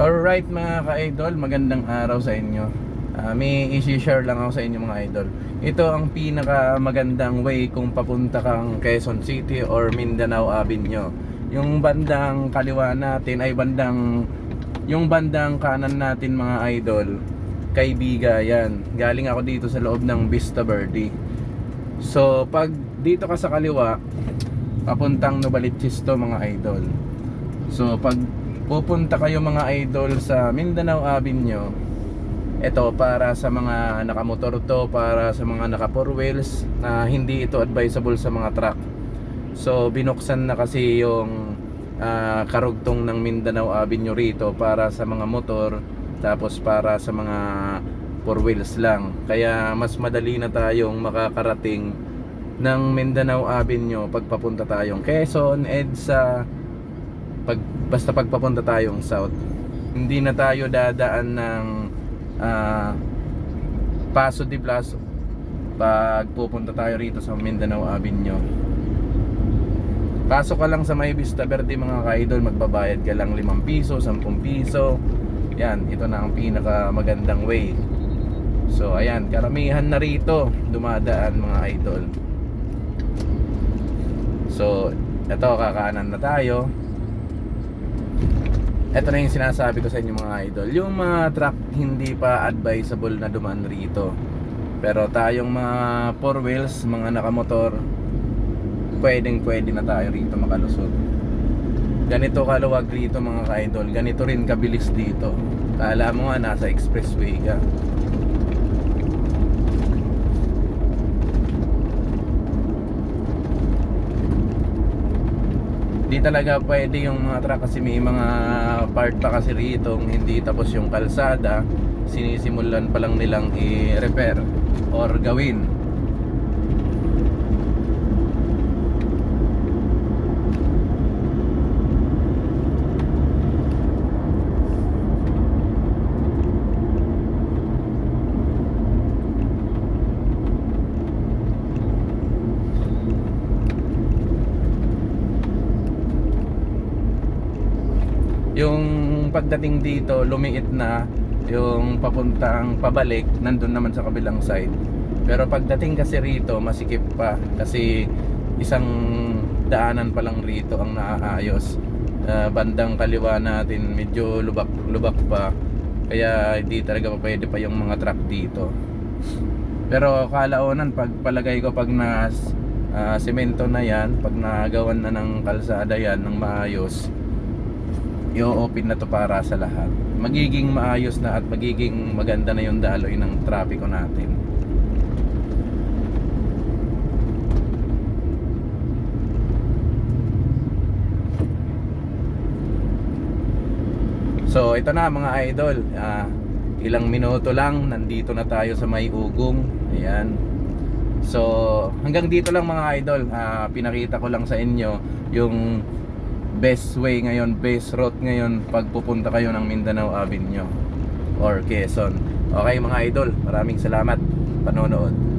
Alright mga ka-idol, magandang araw sa inyo. Ah, may isi-share lang ako sa inyo mga idol. Ito ang pinaka magandang way kung papunta kang Quezon City or Mindanao Avenue. Yung bandang kaliwa natin ay bandang yung bandang kanan natin mga idol kay Bigayan. Galing ako dito sa loob ng Vista Verde. So pag dito ka sa kaliwa, papuntang Novaliches to mga idol. So pag pupunta kayo mga idol sa Mindanao Avenue, ito para sa mga nakamotor to, para sa mga naka four wheels na hindi ito advisable sa mga truck. So binuksan na kasi yung ah, karugtong ng Mindanao Avenue rito para sa mga motor tapos para sa mga four wheels lang. Kaya mas madali na tayong makakarating ng Mindanao Avenue pagpapunta tayong Quezon, EDSA, pag basta pagpapunta tayong south hindi na tayo dadaan ng ah, Paso de Blas pag pupunta tayo rito sa Mindanao Avenue. Pasok ka lang sa may Vista Verde mga ka-idol magbabayad ka lang 5 piso, 10 piso. Yan, ito na ang pinaka magandang way. So ayan, karamihan na rito dumadaan mga idol so ito kakaanan na tayo ito na yung sinasabi ko sa inyo mga idol. Yung mga truck hindi pa advisable na dumaan rito. Pero tayong mga four wheels mga nakamotor pwedeng pwede na tayo rito makalusot. Ganito kaluwag rito mga ka-idol. Ganito rin kabilis dito. Kala mo nga nasa expressway ka di talaga pwede yung mga truck kasi may mga part pa kasi rito hindi tapos yung kalsada sinisimulan pa lang nilang i-repair or gawin yung pagdating dito lumiit na. Yung papuntang pabalik nandun naman sa kabilang side. Pero pagdating kasi rito masikip pa. Kasi isang daanan pa lang rito ang naaayos. Ah, bandang kaliwa natin medyo lubak lubak pa. Kaya hindi talaga pa pwede pa yung mga truck dito. Pero kalaunan pag palagay ko pag na ah, semento na yan pag nagawan na ng kalsada yan ng maayos i-open na to para sa lahat. Magiging maayos na at magiging maganda na yung daloy ng trapiko natin. So ito na mga idol. Ah, ilang minuto lang nandito na tayo sa may ugong. Ayan. So hanggang dito lang mga idol. Ah, pinakita ko lang sa inyo yung best way ngayon, best route ngayon pag pupunta kayo ng Mindanao Avenue or Quezon. Okay mga idol, maraming salamat panonood.